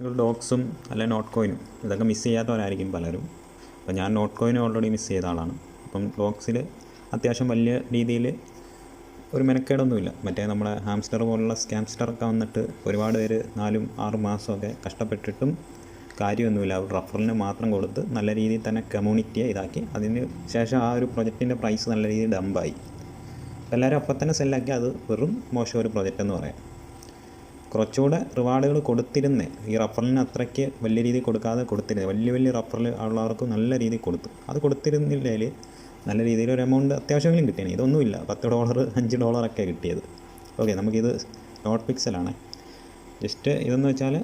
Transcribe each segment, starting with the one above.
ഡോഗ്സും അല്ലെ നോട്ട് കോയിനും ഇതൊക്കെ മിസ് ചെയ്യാത്തവരായിരിക്കും പലരും. അപ്പോൾ ഞാൻ നോട്ട് കോയിനും ഓൾറെഡി മിസ് ചെയ്ത ആളാണ്. അപ്പം ഡോക്സിൽ അത്യാവശ്യം വലിയ രീതിയിൽ ഒരു മെനക്കേടൊന്നുമില്ല. മറ്റേ നമ്മളെ ഹാംസ്റ്റർ പോലുള്ള സ്കാംസ്റ്ററൊക്കെ വന്നിട്ട് ഒരുപാട് പേര് നാലും ആറും മാസമൊക്കെ കഷ്ടപ്പെട്ടിട്ടും കാര്യമൊന്നുമില്ല. റഫറിന് മാത്രം കൊടുത്ത് നല്ല രീതിയിൽ തന്നെ കമ്മ്യൂണിറ്റിയെ ഇതാക്കി. അതിന് ശേഷം ആ ഒരു പ്രൊജക്റ്റിന്റെ പ്രൈസ് നല്ല രീതിയിൽ ഡംപായി എല്ലാവരും അപ്പം തന്നെ സെല്ലാക്കി അത് വെറും മോശം ഒരു പ്രൊജക്റ്റ് എന്ന് പറയാം. കുറച്ചുകൂടെ റിവാർഡുകൾ കൊടുത്തിരുന്നേ. ഈ റഫറലിന് അത്രയ്ക്ക് വലിയ രീതിയിൽ കൊടുക്കാതെ കൊടുത്തിരുന്നത് വലിയ വലിയ റഫറൽ ഉള്ളവർക്ക് നല്ല രീതിയിൽ കൊടുത്തു. അത് കൊടുത്തിരുന്നില്ലെങ്കിൽ നല്ല രീതിയിൽ ഒരു എമൗണ്ട് അത്യാവശ്യമെങ്കിലും കിട്ടിയാണ് ഇതൊന്നുമില്ല. പത്ത് ഡോളർ അഞ്ച് ഡോളറൊക്കെ കിട്ടിയത്. ഓക്കെ നമുക്കിത് നോട്ട് പിക്സലാണ് ജസ്റ്റ് ഇതെന്ന് വെച്ചാൽ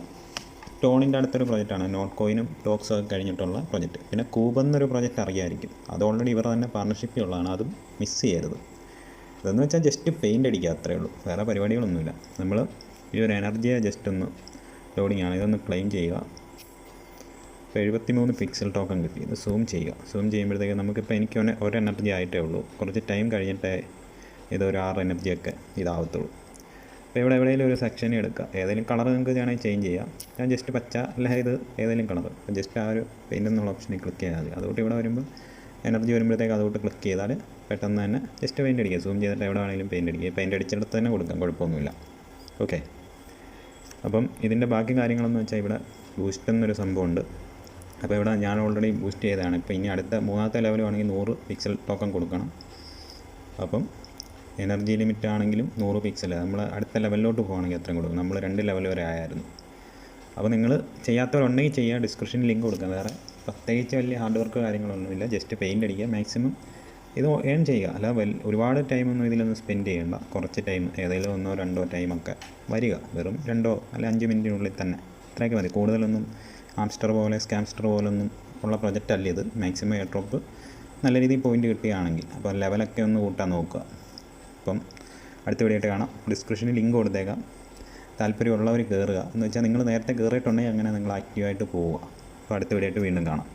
ടോണിന്റെ അടുത്തൊരു പ്രൊജക്റ്റാണ് നോട്ട് കോയിനും ടോക്സും ഒക്കെ കഴിഞ്ഞിട്ടുള്ള പ്രൊജക്റ്റ് പിന്നെ കൂബ് എന്നൊരു പ്രൊജക്റ്റ് അറിയാമായിരിക്കും അത് ഓൾറെഡി ഇവർ തന്നെ പാർട്ണർഷിപ്പിലുള്ളതാണ് അതും മിസ് ചെയ്യരുത്. ഇതെന്ന് വെച്ചാൽ ജസ്റ്റ് പെയിന്റ് അടിക്കുക അത്രയേ ഉള്ളൂ. വേറെ പരിപാടികളൊന്നുമില്ല. നമ്മൾ ഈ ഒരു എനർജിയെ ജസ്റ്റ് ഒന്ന് ലോഡിംഗ് ആണ്. ഇതൊന്ന് ക്ലെയിം ചെയ്യുക. ഇപ്പോൾ എഴുപത്തി മൂന്ന് പിക്സൽ ടോക്കൺ കിട്ടി. ഇത് സൂം ചെയ്യുക. സൂം ചെയ്യുമ്പോഴത്തേക്ക് നമുക്കിപ്പോൾ എനിക്ക് ഒരു- എനർജി ആയിട്ടേ ഉള്ളൂ. കുറച്ച് ടൈം കഴിഞ്ഞിട്ടേ ഇതൊരു ആറ് എനർജിയൊക്കെ ഇതാവത്തുള്ളൂ. അപ്പോൾ ഇവിടെ എവിടെയെങ്കിലും ഒരു സെക്ഷൻ എടുക്കുക. ഏതെങ്കിലും കളർ നിങ്ങൾക്ക് വേണമെങ്കിൽ ചേഞ്ച് ചെയ്യാം. ഞാൻ ജസ്റ്റ് പച്ച അല്ല ഇത് ഏതെങ്കിലും കളർ ജസ്റ്റ് ആ ഒരു പെയിന്റ് എന്നുള്ള ഓപ്ഷനിൽ ക്ലിക്ക് ചെയ്താൽ മതി. അതുകൊണ്ട് ഇവിടെ വരുമ്പോൾ എനർജി വരുമ്പോഴത്തേക്ക് അതുകൊണ്ട് ക്ലിക്ക് ചെയ്താൽ പെട്ടെന്ന് തന്നെ ജസ്റ്റ് പെയിന്റ് അടിക്കുക. സൂം ചെയ്തിട്ട് എവിടെ വേണമെങ്കിലും പെയിന്റ് അടിക്കുക. പെയിന്റ് അടിച്ചിടത്ത് തന്നെ കൊടുക്കാം. കുഴപ്പമൊന്നുമില്ല. ഓക്കെ അപ്പം ഇതിന്റെ ബാക്കി കാര്യങ്ങളെന്ന് വെച്ചാൽ ഇവിടെ ബൂസ്റ്റ് എന്നൊരു സംഭവമുണ്ട്. അപ്പോൾ ഇവിടെ ഞാൻ ഓൾറെഡി ബൂസ്റ്റ് ചെയ്തതാണ്. ഇപ്പോൾ ഇനി അടുത്ത മൂന്നാമത്തെ ലെവൽ വേണമെങ്കിൽ നൂറ് പിക്സൽ ടോക്കൺ കൊടുക്കണം. അപ്പം എനർജി ലിമിറ്റ് ആണെങ്കിലും നൂറ് പിക്സൽ നമ്മൾ അടുത്ത ലെവലിലോട്ട് പോകുകയാണെങ്കിൽ അത്രയും കൊടുക്കും. നമ്മൾ രണ്ട് ലെവൽ വരെ ആയായിരുന്നു. അപ്പോൾ നിങ്ങൾ ചെയ്യാത്തവരുണ്ടെങ്കിൽ ചെയ്യുക ഡിസ്ക്രിപ്ഷനിൽ ലിങ്ക് കൊടുക്കാം. വേറെ പ്രത്യേകിച്ച് വലിയ ഹാർഡ് വർക്ക് കാര്യങ്ങളൊന്നുമില്ല. ജസ്റ്റ് പെയിന്റ് അടിക്കുക. മാക്സിമം ഇത് ഏൺ ചെയ്യുക. അല്ല വെൽ ഒരുപാട് ടൈമൊന്നും ഇതിലൊന്നും സ്പെൻഡ് ചെയ്യേണ്ട. കുറച്ച് ടൈം ഏതെങ്കിലും ഒന്നോ രണ്ടോ ടൈമൊക്കെ വരിക. വെറും രണ്ടോ അല്ല അഞ്ച് മിനിറ്റിനുള്ളിൽ തന്നെ. ഇത്രയൊക്കെ മതി. കൂടുതലൊന്നും ആംസ്റ്റർ പോലെ സ്കാംസ്റ്റർ പോലൊന്നും ഉള്ള പ്രൊജക്റ്റ് അല്ല ഇത്. മാക്സിമം എയർ ഡ്രോപ്പ് നല്ല രീതിയിൽ പോയിന്റ് കിട്ടുകയാണെങ്കിൽ. അപ്പോൾ ലെവലൊക്കെ ഒന്ന് കൂട്ടാൻ നോക്കുക. അപ്പം അടുത്ത വീഡിയോ ആയിട്ട് കാണാം. ഡിസ്ക്രിപ്ഷനിൽ ലിങ്ക് കൊടുത്തേക്കാം. താല്പര്യമുള്ളവർ കയറുക എന്ന് വെച്ചാൽ നിങ്ങൾ നേരത്തെ കയറിയിട്ടുണ്ടെങ്കിൽ അങ്ങനെ നിങ്ങൾ ആക്റ്റീവായിട്ട് പോവുക. അപ്പോൾ അടുത്ത വീഡിയോ ആയിട്ട് വീണ്ടും കാണാം.